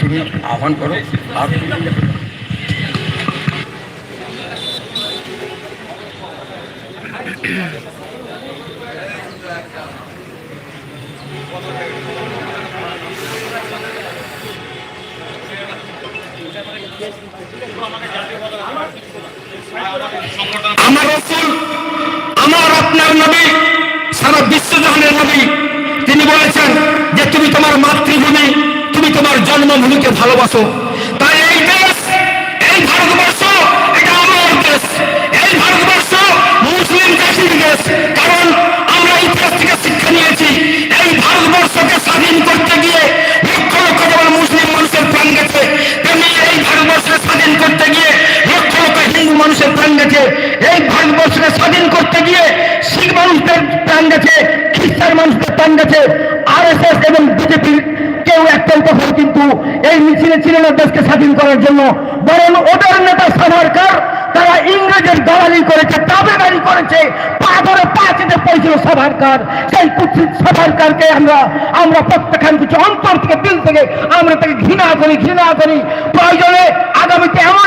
তুমি আহ্বান করো আর আমার রসুল আমার আপনার নবী সারা বিশ্বজাহানের নবী। তিনি বলেছেন যে তুমি তোমার মাতৃভূমি তুমি তোমার জন্মভূমিকে ভালোবাসো। মানুষদের প্রাণ গেছে আর এস এস এবং বিজেপির কেউ একটা উপফল কিন্তু এই মিছিলে ছিলেন না দেশকে স্বাধীন করার জন্য। বরং ওদের নেতা সাভারকার তারা ইংরেজের দালালি করেছে দাবেদারি করেছে, পা ধরে পা চেটে পড়েছিল সাভারকার সেই কুৎসিত সাভারকারকে আমরা আমরা প্রত্যাখ্যান করছি অন্তর থেকে, দিল থেকে, আমরা তাকে ঘৃণা করি ঘৃণা করি। প্রয়োজনে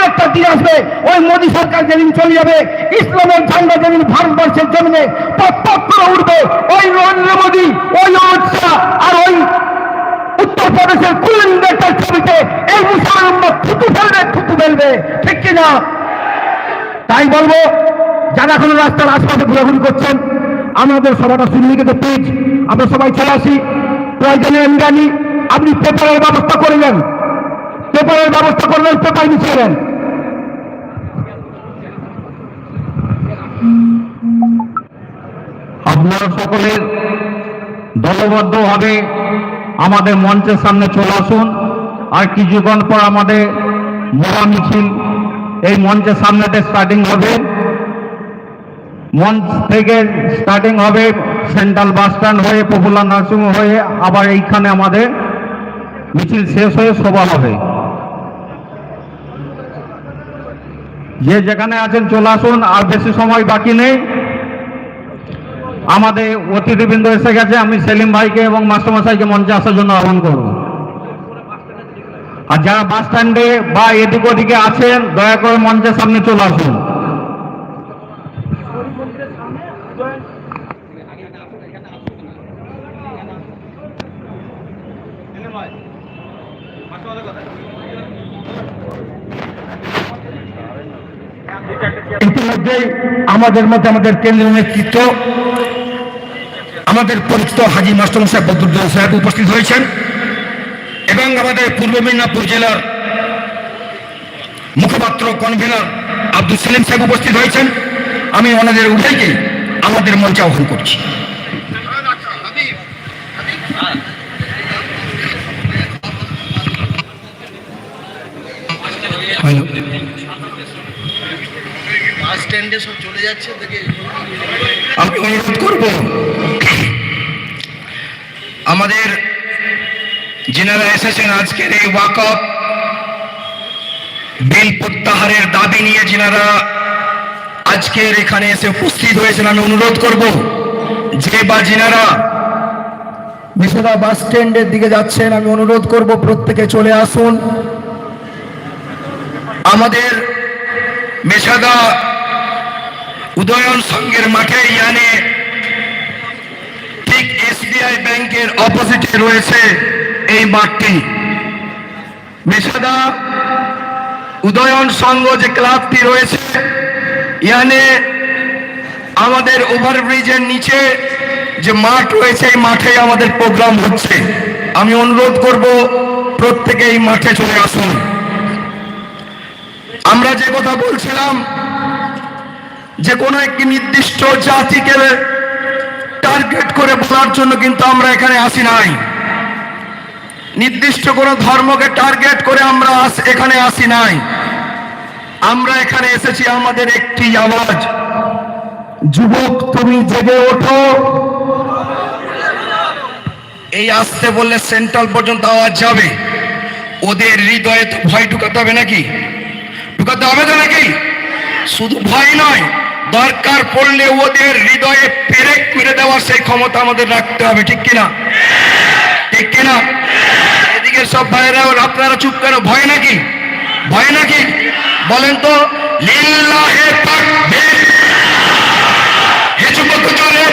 একটা দিন আসবে, ওই মোদী সরকার যেদিন চলে যাবে, ইসলামের ঝান্ডা যেদিন ভারতবর্ষের জমিনে করে উঠবে, ওই নরেন্দ্র মোদী, ওই অমিত শাহ আর ওই উত্তরপ্রদেশের কুলিন্দের ছবিতে এই মুসলমান থুতু ফেলবে থুতু ফেলবে। ঠিক কিনা তাই বলব, যারা এখন রাস্তার আশপাশে ঘোরাঘুরি করছেন, আমাদের সভাটা সিন্ডিকেটে পেজ আমরা সবাই চলে আসি। প্রয়োজনে জানি, আপনি পেপারের ব্যবস্থা করলেন পেপারের ব্যবস্থা করলেন পেপার মিছিলেন আপনারা সকলে দলবদ্ধভাবে আমাদের মঞ্চের সামনে চলে আসুন। আর কিছুক্ষণ পর আমাদের মোড়া মিছিল এই মঞ্চের সামনেতে স্টার্টিং হবে। মঞ্চ থেকে স্টার্টিং হবে সেন্ট্রাল বাস স্ট্যান্ড হয়ে, পপুলার নার্সিং হয়ে, আবার এইখানে আমাদের মিছিল শেষ হয়ে সভা হবে। যে যেখানে আছেন, চলে আসুন, আর বেশি সময় বাকি নেই। আমাদের অতিথিবৃন্দ এসে গেছে, আমি সেলিম ভাইকে এবং মাস্টারমশাইকে মঞ্চে আসার জন্য আহ্বান করব। আর যারা বাস স্ট্যান্ডে বা এদিক ওদিকে আছেন, দয়া করে মঞ্চের সামনে চলে আসুন। আমাদের মধ্যে আমাদের কেন্দ্রীয় নেতৃত্ব, আমাদের পরিচিত হাজি মাস্টারমশাই বদরুদ্দিন সাহেব উপস্থিত হয়েছেন এবং আমাদের পূর্ব মেদিনীপুর জেলার মুখপাত্র কনভেনর আব্দুল সেলিম সাহেব উপস্থিত হয়েছেন। আমি ওনাদের উভয়কে আমাদের মঞ্চে আহ্বান করছি। হ্যালো। স্ট্যান্ডে সব চলে যাচ্ছে দেখে আমি অনুরোধ করব, আমাদের যেনারা এসেছেন আজকের এই ওয়াকআপ বিল প্রত্যাহারের দাবি নিয়ে যেনারা আজকের এখানে এসে উপস্থিত হয়েছেন, আমি অনুরোধ করব, যে বা যেনারা বিশদা বাস স্ট্যান্ডের দিকে যাচ্ছেন, আমি অনুরোধ করব প্রত্যেকে চলে আসুন। আমাদের মেশাদা উদয়ন সংঘের মাঠে ইয়ানে ঠিক এসবিআই ব্যাংকের অপোজিটে রয়েছে এই মাঠটি। মেশাদা উদয়ন সংঘ যে ক্লাবটি রয়েছে, ইয়ানে আমাদের ওভারব্রিজের নিচে যে মাঠ রয়েছে, এই মাঠে আমাদের প্রোগ্রাম হচ্ছে। আমি অনুরোধ করব, প্রত্যেকে এই মাঠে চলে আসুন। আমরা যে কথা বলছিলাম যে কোনো একটি নির্দিষ্ট জাতিকে টার্গেট করে বলার জন্য কিন্তু আমরা এখানে আসি নাই। নির্দিষ্ট কোনো ধর্মকে টার্গেট করে আমরা এখানে আসি নাই। আমরা এখানে এসেছি আমাদের একটি আওয়াজ। যুবক, তুমি জেগে ওঠো। এই আসতে বললে সেন্ট্রাল পর্যন্ত আওয়াজ যাবে। ওদের হৃদয়ে তো ভয় ঢুকাতে হবে নাকি? ঢুকাতে হবে তো নাকি? শুধু ভয় নয় দরকার পড়লে ওদের হৃদয়ে পেরেক মেরে দেওয়ার সেই ক্ষমতা আমাদের রাখতে হবে, ঠিক কিনা? ঠিক কিনা? এদিকে সব ভাইরা আপনারা চুপ কেন ভয় নাকি? ভয় নাকি? বলেন তো, লিল্লাহে তাকবীর। হিজবুত জোরে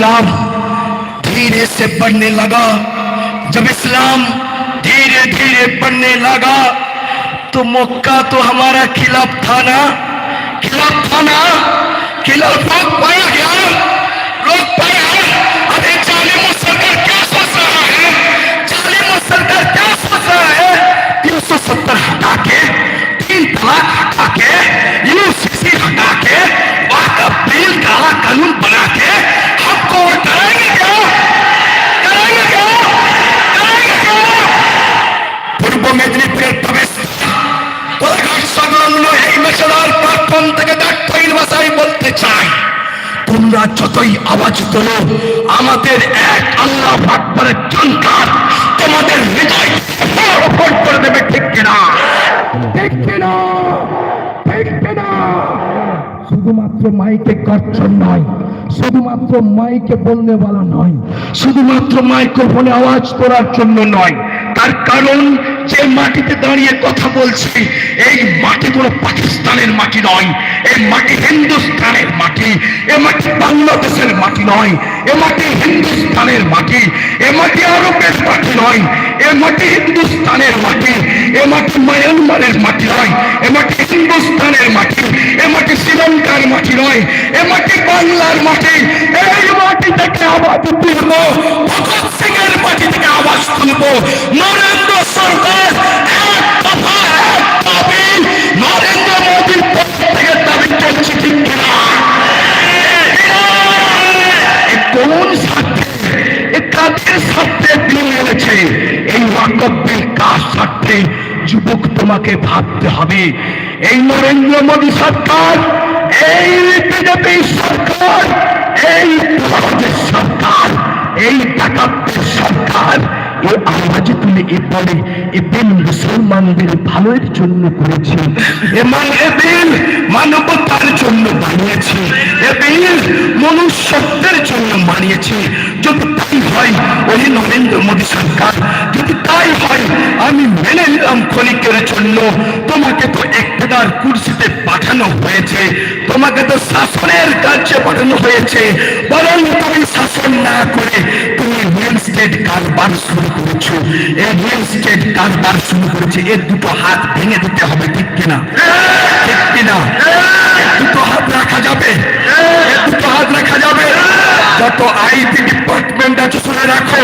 इस्लाम धीरे से बढ़ने लगा। जब इस्लाम धीरे धीरे बढ़ने लगा तो मक्का तो हमारा खिलाफ था ना? खिलाफ था ना? खिलाफ रोक पाया गया? रोक पाया जालिम सरकार क्या सोच रहा है? सरकार क्या सोच रहा है? तीन सौ सत्तर हटा के, तीन तलाक हटा के हटा का बिल काला कानून बना के তোমরা যতই আওয়াজ তোলো, আমাদের এক আল্লাহ আকবরের চন্কার তোমাদের হৃদয় করে দেবে, ঠিক কিনা? ঠিক কিনা? শুধুমাত্র মাইকে গর্জন নয়, শুধুমাত্র মাইকে বললে বলা নয়, শুধুমাত্র মাইক্রোফোনে আওয়াজ তোলার জন্য নয়। তার কারণ, যে মাটিতে দাঁড়িয়ে কথা বলছি, এই মাটি পাকিস্তানের মাটি নয়, এই মাটি হিন্দুস্তানের মাটি, এ মাটি বাংলাদেশের মাটি নয়, এ মাটি হিন্দুস্তানের মাটি, এ মাটি আরবের মাটি নয়, এ মাটি হিন্দুস্তানের মাটি, এ মাটি মায়ানমারের মাটি নয়, এ মাটি হিন্দুস্তানের মাটি, এ মাটি শ্রীলঙ্কার মাটি নয়, এ মাটি বাংলার মাটি, এই মাটি থেকে আওয়াজ তুলব, ভগৎ সিং এর মাটি থেকে আওয়াজ তুলব, নরেন্দ্র সরকার এক দফা, এক নরেন্দ্র মোদীর এ কাদের স্বার্থে বিল এই মন্তব্যের কাজ স্বার্থে যুবক তোমাকে ভাবতে হবে। এই নরেন্দ্র মোদী সরকার, এই বিজেপি সরকার, এই সরকার, এই ডাকাতের সরকার এ আওয়াজ এ বলে এ বিল মুসলমানদের ভালোর জন্য করেছে, এ মানে মানবতার জন্য বানিয়েছে, এ মনুষ্যত্বের জন্য বানিয়েছে। যদি তাই হয় ওই নরেন্দ্র মোদী সরকার, যদি তাই হয়, আমি মেনে নিলাম ক্ষণিকের জন্য। তোমাকে তো একটার কুর্সিতে পাঠানো হয়েছে, তোমাকে তো শাসনের কার্যে পাঠানো হয়েছে। বরং তুমি শাসন না করে তুমি রিয়েল স্টেট কারবার শুরু করেছ। এই রিয়েল স্টেট কারবার শুরু করেছে, এর দুটো হাত ভেঙে দিতে হবে, ঠিক কিনা? ঠিক কিনা? দুটো হাত রাখা যাবে। দুটো হাত রাখা যাবে। যত আইপি ডিপার্টমেন্ট আছে শুনে রাখো।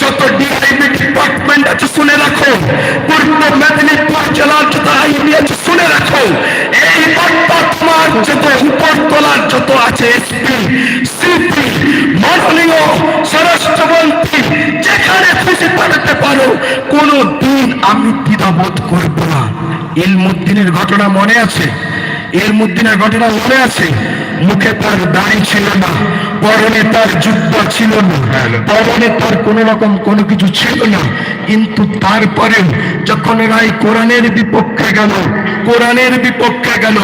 যত ডিআইবি ডিপার্টমেন্ট আছে শুনে রাখো। পূর্ব মেদিনীপুর জেলার যত আইবি আছে শুনে রাখো, এই পদটা তোমার যত উপর তোলার যত আছে এসপি সিপি মাননীয় স্বরাষ্ট্রমন্ত্রী, যেখানে খুশি পাঠাতে পারো, কোনো দিন আমি দ্বিধাবোধ করব না। ইলমুদ্দিনের ঘটনা মনে আছে? ইলমুদ্দিনের ঘটনা মনে আছে? মুখে তার দাড়ি ছিল না পরনে তার যুদ্ধ ছিল না পরনে তার কোন রকম কোনো কিছু ছিল না। কিন্তু তারপরে যখন রায় কোরআনের বিপক্ষে গেল কোরআনের বিপক্ষে গেল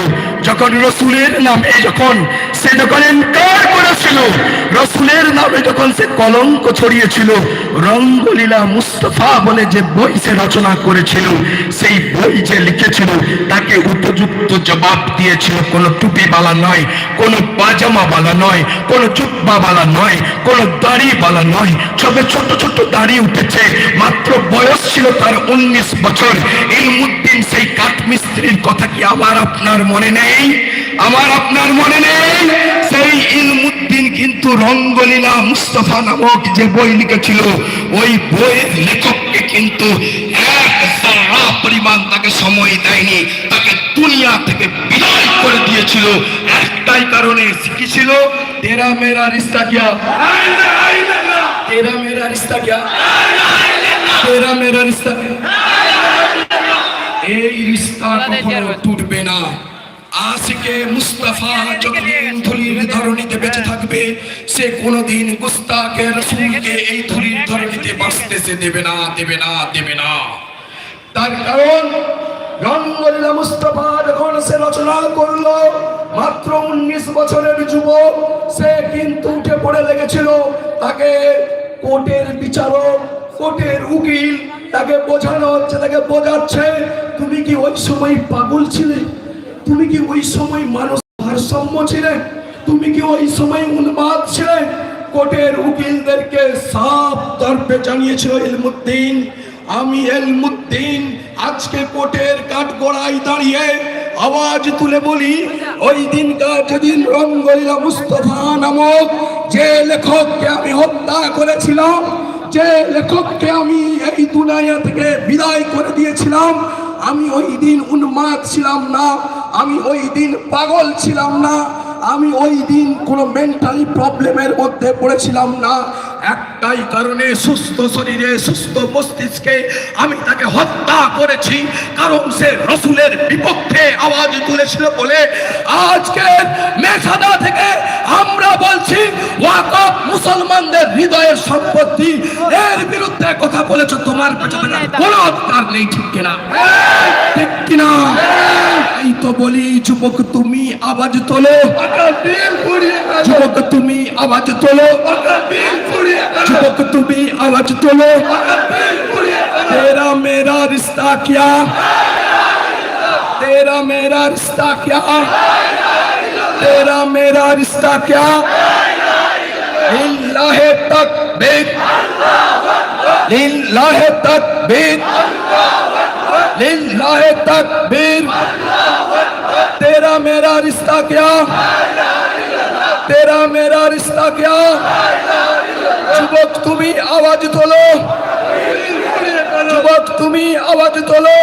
যখন রসুলের নামে যখন সে যখন এনকার করেছিল, রসুলের নামে যখন সে কলঙ্ক ছড়িয়েছিল, রঙ্গলীলা মুস্তফা বলে যে বই সে রচনা করেছিল, সেই বই যে লিখেছিল, তাকে উপযুক্ত জবাব দিয়েছিল, কোনো টুপিওয়ালা নয়, কোনো পাজামাওয়ালা নয়, কোনো জুব্বাওয়ালা নয়, কোনো দাড়িওয়ালা নয় সবে ছোট ছোট দাড়ি উঠেছে, মাত্র বয়স ছিল তার উনিশ বছর। ইলমুদ্দিন সেই স্ত্রীর কথা কি আবার আপনার মনে নেই? আমার আপনার মনে নেই? সেই ইলমুদ্দিন কিন্তু রঙ্গলীলা মুস্তফা নামক যে বই লিখেছিল ওই বইয়ের লেখককে কিন্তু পরিমাণ তাকে সময় দেয়নি তাকে দুনিয়া থেকে বিদায় করে দিয়েছিল। একটাই কারণে কি ছিল? তেরা মেরা রিস্তা গিয়া তেরা মেরা রিস্তা গিয়া তেরা মেরা রিস্তা এই রিস্তা কখনো টুটবে না। আজকে মুস্তাফা যতদিন ধুলির ধরনীতে বেঁচে থাকবে সে কোনোদিন গুস্তাকে রসুলকে এই ধুলির ধরনীতে বাঁচতে সে দেবে না দেবে না দেবে না। তার কারণ রঙ্গলীলা মুস্তফা যখন সে রচনা করল মাত্র উনিশ বছরের যুবক সে কিন্তু উঠে পড়ে লেগেছিল। তাকে কোর্টের বিচারক কোর্টের উকিল তাকে বোঝানো হচ্ছে, তাকে বোঝাচ্ছে, তুমি কি ওই সময় পাগল ছিলে? তুমি কি ওই সময় মানুষ ভারসাম্য ছিলে? তুমি কি ওই সময় উন্মাদ ছিলে? কোর্টের উকিলদেরকে সাফ তর্পে জানিয়েছিল ইলমুদ্দিন আমি এলমুদ্দিন, আজকে কোর্টের কাঠগড়ায় দাঁড়িয়ে আওয়াজ তুলে বলি, ওই দিনকার যেদিন রঙ্গলীলা মুস্তফা নামক যে লেখককে আমি হত্যা করেছিলাম যে লেখককে আমি এই দুনিয়া থেকে বিদায় করে দিয়েছিলাম, আমি ওই দিন উন্মাদ ছিলাম না, আমি ওই দিন পাগল ছিলাম না, আমি ওই দিন কোনো মেন্টালি প্রবলেমের মধ্যে পড়েছিলাম না। একটাই কারণে সুস্থ শরীরে সুস্থ মস্তিষ্কে আমি তাকে হত্যা করেছি। কারণ সে রসুলের বিপক্ষে আওয়াজ তুলেছিল বলে আজকে মেঘাদা থেকে আমরা বলছি ওয়াকফ মুসলমানদের হৃদয়ের সম্পত্তি। এর বিরুদ্ধে কথা বলেছ তোমার কাছে কোনো অধিকার নেই ঠিক কিনা? ঠিক কিনা? এই তো বলি যুবক তুমি আওয়াজ তোলো। যুবক তুমি আওয়াজ তোলো। যুবক তুমি আওয়াজ তোলো তেরা মেরা रिश्ता क्या तेरा मेरा रिश्ता क्या तेरा मेरा रिश्ता क्या लिल्लाहे तकबीर लिल्लाहे तकबीर लिल्लाहे तकबीर तेरा मेरा रिश्ता क्या तेरा मेरा रिश्ता क्या যুবক, তুমি আওয়াজ তোলো। যুবক, তুমি আওয়াজ তোলো।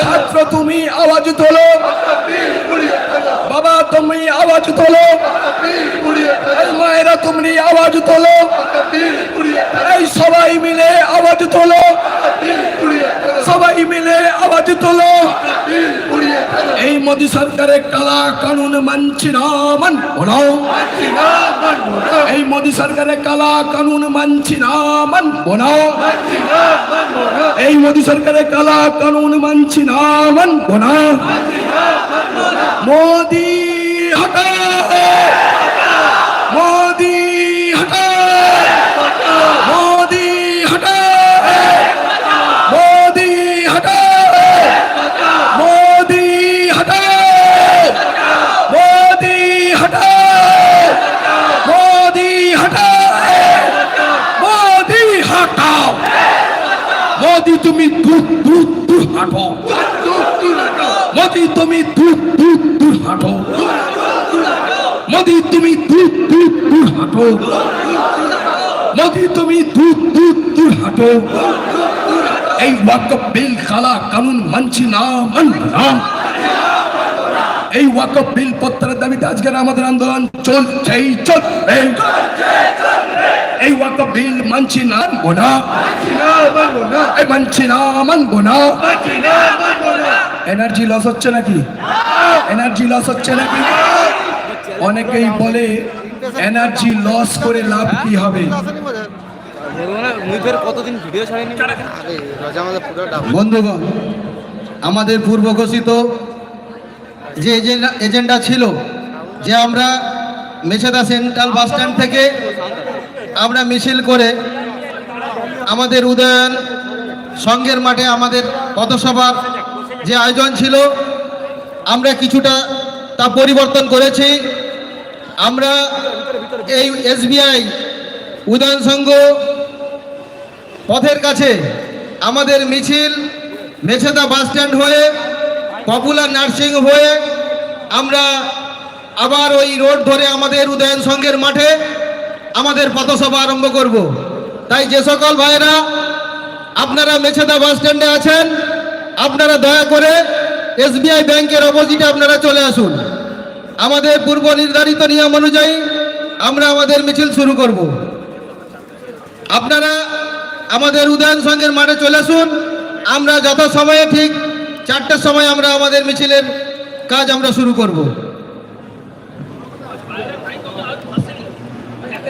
ছাত্র, তুমি আওয়াজ তোলো। বাবা, তুমি আওয়াজ তোলো। মায়েরা, তুমি আওয়াজ তোলো। এই সবাই মিলে আওয়াজ তোলো। সবাই মিলে আওয়াজ তোলো। এই মোদী সরকারের কালা কানুন মানছি না এই মোদী সরকারের কালা কানুন মানছি না না। এই মোদী সরকারের কালা কানুন মানছি না না। মোদি হটা মোদি তুমি দূর দূর দূর হাঁটো। মোদি তুমি দূর দূর দূর হাঁটো। মোদি তুমি দূর দূর দূর হাঁটো। এই ওয়াকফ বিল কালা কানুন মানছি না, মানব না। এই ওয়াকফ বিল পত্রের দাবিতে আজকের আমাদের আন্দোলন চলছেই চলবে। এই ওয়াকফ বিল মানছি না, মানবো না। এই মানছি না, মানবো না। এনার্জি লস হচ্ছে নাকি? এনার্জি লস হচ্ছে নাকি? অনেকেই বলে এনার্জি লস করে লাভ কি হবে? বন্ধুগণ আমাদের পূর্ব ঘোষিত যে এজেন্ডা ছিল যে আমরা মেছেদা সেন্ট্রাল বাস স্ট্যান্ড থেকে আমরা মিছিল করে আমাদের উদয়ন সংঘের মাঠে আমাদের পথসভার যে আয়োজন ছিল, আমরা কিছুটা তা পরিবর্তন করেছি। আমরা এই এসবিআই উদয়ন সংঘ পথের কাছে আমাদের মিছিল, মেছেদা বাস স্ট্যান্ড হয়ে, পপুলার নার্সিং হয়ে, আমরা আবার ওই রোড ধরে আমাদের উদয়ন সংঘের মাঠে আমাদের পথসভা আরম্ভ করব। তাই যে সকল ভাইয়েরা, আপনারা মেছেদা বাস স্ট্যান্ডে আছেন আপনারা দয়া করে এসবিআই ব্যাংকের অপোজিটে আপনারা চলে আসুন। আমাদের পূর্ব নির্ধারিত নিয়ম অনুযায়ী আমরা আমাদের মিছিল শুরু করব। আপনারা আমাদের উদয়ন সংঘের মাঠে চলে আসুন। আমরা যত সময়ে ঠিক চারটার সময় আমরা আমাদের মিছিলের কাজ আমরা শুরু করব।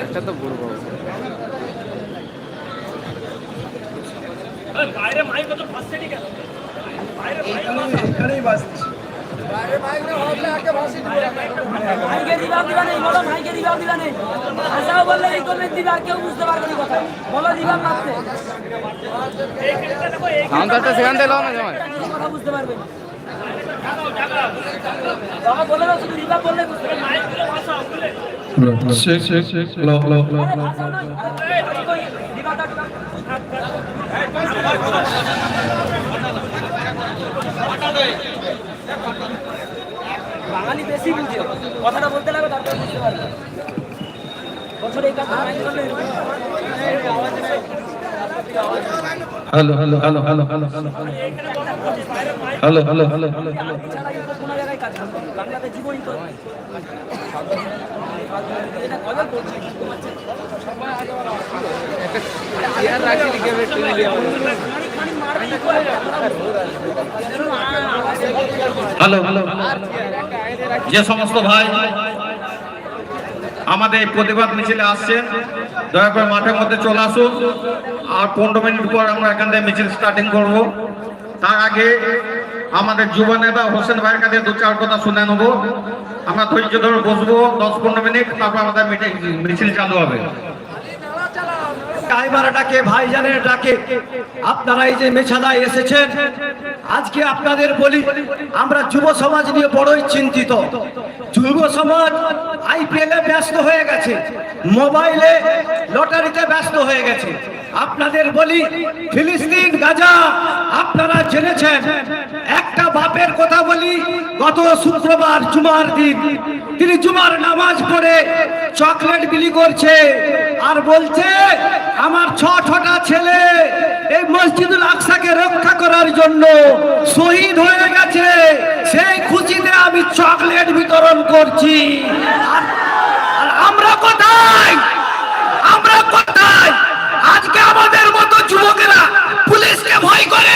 একটা তো মাইকে দিবা দিবা নেই বলো মাইকে দিবা দিবা নেই। ভাষাও বললে এই কমে দিবা কেউ বুঝতে পারবে না কথা। বলো দিবা মারতে। সাউন্ড সেখান থেকে লাও না জামাই। কথা বুঝতে পারবে দিবা। বাঙালি বেশি বুঝে কথাটা বলতে লাগবে তারপরে বুঝতে পারবে। বছর করলে hello hello hello hello hello hello hello. Hello hello hello hello. Hello যে সমস্ত ভাই আমাদের প্রতিবাদ মিছিলে আসছেন, দয়া করে মাঠের মধ্যে চলে আসুন। আর পনেরো মিনিট পর আমরা এখান থেকে মিছিল স্টার্টিং করব। তার আগে আমাদের যুব নেতা হোসেন ভাইয়ের কাছে দু চার কথা শুনে নেব। আমরা ধৈর্য ধরে বসবো দশ পনেরো মিনিট, তারপর আমাদের মিটিং- মিছিল চালু হবে। ড্রাইভার ডাকে ভাইজানের ডাকে। আপনারা এই যে মেছাদায় এসেছেন, আজকে আপনাদের বলি, আমরা যুব সমাজ নিয়ে বড়ই চিন্তিত। যুব সমাজ আইপিএল ব্যস্ত হয়ে গেছে, মোবাইলে লটারিতে ব্যস্ত হয়ে গেছে। আপনাদের বলি, ফিলিস্তিন, গাজা, আপনারা জেনেছেন একটা বাপের কথা বলি, গত শুক্রবার জুমার দিন। তিনি জুমার নামাজ পড়ে চকলেট বিলি করছে আর বলছে, আমার ছ ছটা ছেলে এই মসজিদুল আকসাকে রক্ষা করার জন্য শহীদ হয়ে গেছে। সেই খুশিতে আমি চকলেট বিতরণ করছি। আমরা কোথায়? আমরা কোথায়? আজকে আমাদের মতো যুবকেরা পুলিশকে ভয় করে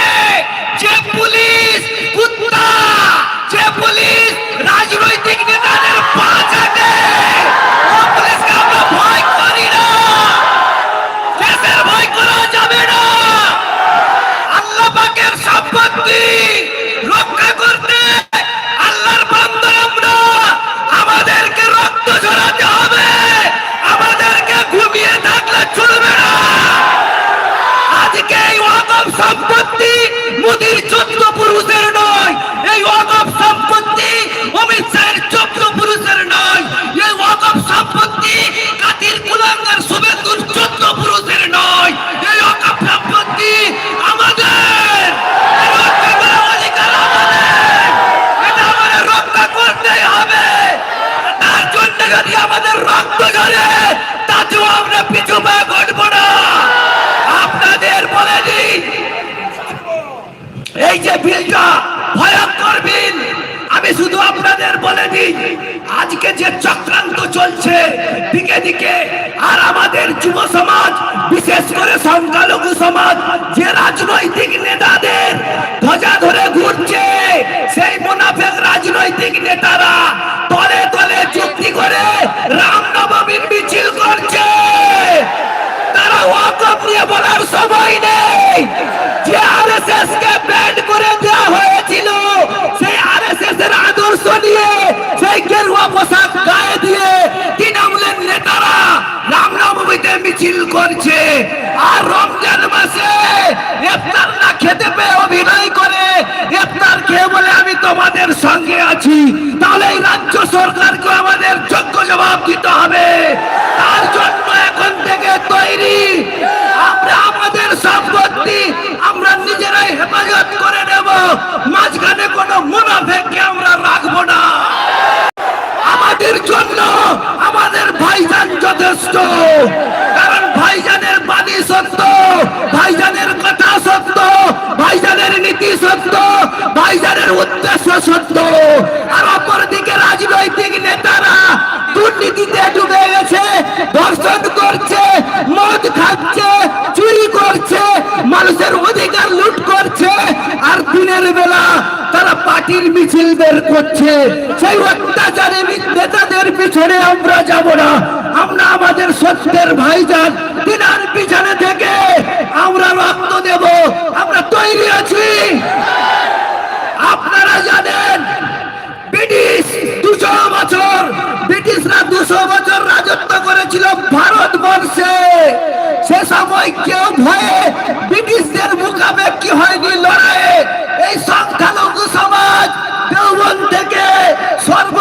ওয়াকফ সম্পত্তি মোদির চোদ্দ পুরুষের নয়। এই ওয়াকফ সম্পত্তি অমিত শাহের চোদ্দ পুরুষের নয়। এই ওয়াকফ সম্পত্তি কাতির কুলাঙ্গার শুভেন্দুর চোদ্দ পুরুষের নয়। এই ওয়াকফ সম্পত্তি আমাদের। যদি আমাদের রক্ত ঝরে, তাতেও আমরা পিছু পা ঘটবো না আপনাদের বলে দিই এই যে বিলটা ভয়ঙ্কর বিল আমি শুধু আপনাদের বলে দিই, আজকে যে চক্রান্ত চলছে, দিকে দিকে, আর আমাদের যুব সমাজ, বিশেষ করে সংখ্যালঘু সমাজ, যে রাজনৈতিক নেতাদের ধ্বজা ধরে ঘুরছে, সেই মুনাফেক রাজনৈতিক নেতারা তলে তলে চুক্তি করে রামনবমীর মিছিল করছে। তারা ওয়াকফ নিয়ে বলার সময় নেই। আরএসএস কে করে দেওয়া হয়েছিল। সেই আরএসএস এর আদর্শ নিয়ে, সেই গেরুয়া পোশাক গায়ে দিয়ে তৃণমূলের নেতারা রামনবমীতে মিছিল করছে। আর রমজান মাসে ইফতার না খেতে পেয়ে অভিনয় করে। ইফতার খেয়ে বলে আমি তোমাদের সঙ্গে আছি। তাহলে রাজ্য সরকারকে আমাদের যোগ্য জবাব দিতে হবে। তার আঘাত করে নেব। মাঝখানে কোনো মুনাফেককে আমরা রাখব না। আমাদের জন্য আমাদের ভাইজান যথেষ্ট। কারণ ভাইজানের বাণী সত্য, ভাইজানের কথা সত্য, ভাইজানের নীতি সত্য, ভাইজানের উদ্দেশ্য সত্য। আর অপরদিকে রাজনৈতিক নেতারা দুর্নীতিতে ডুবে গেছে, ধর্ষণ করছে, মদ খাচ্ছে দিনের বেলা তারা পার্টির মিছিল বের করছে। সেই অত্যাচারী নেতাদের পিছনে আমরা যাব না। আমরা আমাদের সত্যের ভাইজান, তিনার পিছনে থেকে আমরা রক্ত দেব। আমরা তৈরি আছি। আপনারা জানেন একশো বছর রাজত্ব করেছিল ভারতবর্ষে। সে সময় কেউ ভয়ে ব্রিটিশদের মুখাপেক্ষি হয়নি লড়াইয়ে? এই সংখ্যালঘু সমাজ দেওবন থেকে সর্ব